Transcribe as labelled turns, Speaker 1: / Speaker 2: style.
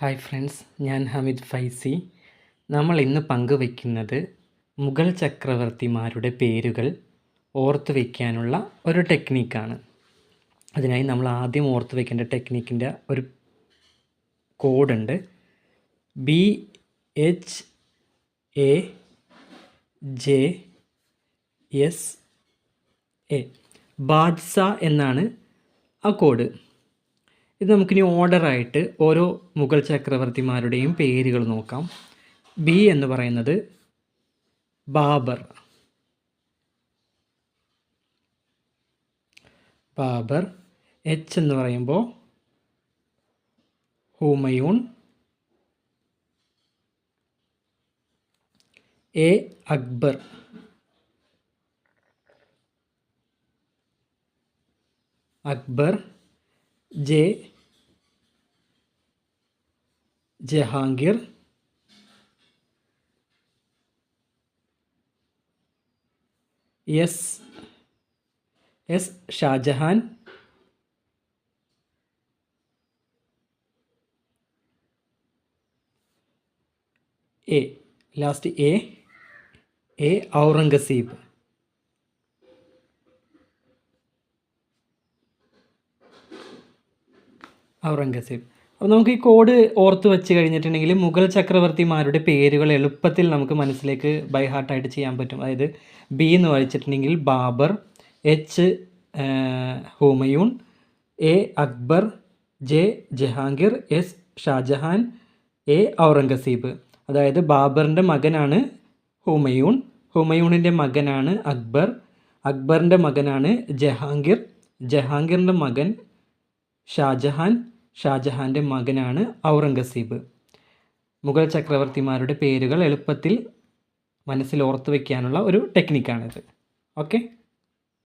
Speaker 1: Hi friends ഞാൻ ഹമിദ് ഫൈസി. നമ്മൾ ഇന്ന് പങ്കുവയ്ക്കുന്നത് മുഗൾ ചക്രവർത്തിമാരുടെ പേരുകൾ ഓർത്തു വയ്ക്കാനുള്ള ഒരു ടെക്നിക്കാണ് അതിനായി നമ്മൾ ആദ്യം ഓർത്തു വയ്ക്കേണ്ട ടെക്നിക്കിന്റെ ഒരു കോഡുണ്ട് B H A J S A ബാദ്സ എന്നാണ് ആ കോഡ് ഇത് നമുക്കിനി ഓർഡറായിട്ട് ഓരോ മുഗൾ ചക്രവർത്തിമാരുടെയും പേരുകൾ നോക്കാം. ബി എന്ന് പറയുന്നത് ബാബർ. ബാബർ എച്ച് എന്ന് പറയുമ്പോൾ Humayun A Akbar. Akbar J Jahangir S S Shahjahan A last A A Aurangzeb Aurangzeb. അപ്പോൾ നമുക്ക് ഈ കോഡ് ഓർത്ത് വെച്ച് കഴിഞ്ഞിട്ടുണ്ടെങ്കിൽ മുഗൾ ചക്രവർത്തിമാരുടെ പേരുകൾ എളുപ്പത്തിൽ നമുക്ക് മനസ്സിലേക്ക് ബൈ ഹാർട്ടായിട്ട് ചെയ്യാൻ പറ്റും. അതായത് ബി എന്ന് വായിച്ചിട്ടുണ്ടെങ്കിൽ Babur H Humayun A Akbar J Jahangir S Shahjahan A Aurangzeb. അതായത് ബാബറിന്റെ മകനാണ് ഹുമയൂൺ ഹുമയൂണിന്റെ മകനാണ് അക്ബർ അക്ബറിന്റെ മകനാണ് ജഹാംഗീർ ജഹാംഗീറിന്റെ മകൻ ഷാജഹാൻ ഷാജഹാന്റെ മകനാണ് ഔറംഗസീബ്. മുഗൾ ചക്രവർത്തിമാരുടെ പേരുകൾ എളുപ്പത്തിൽ മനസ്സിൽ ഓർത്തു വയ്ക്കാനുള്ള ഒരു ടെക്നിക്കാണിത്. ഓക്കെ?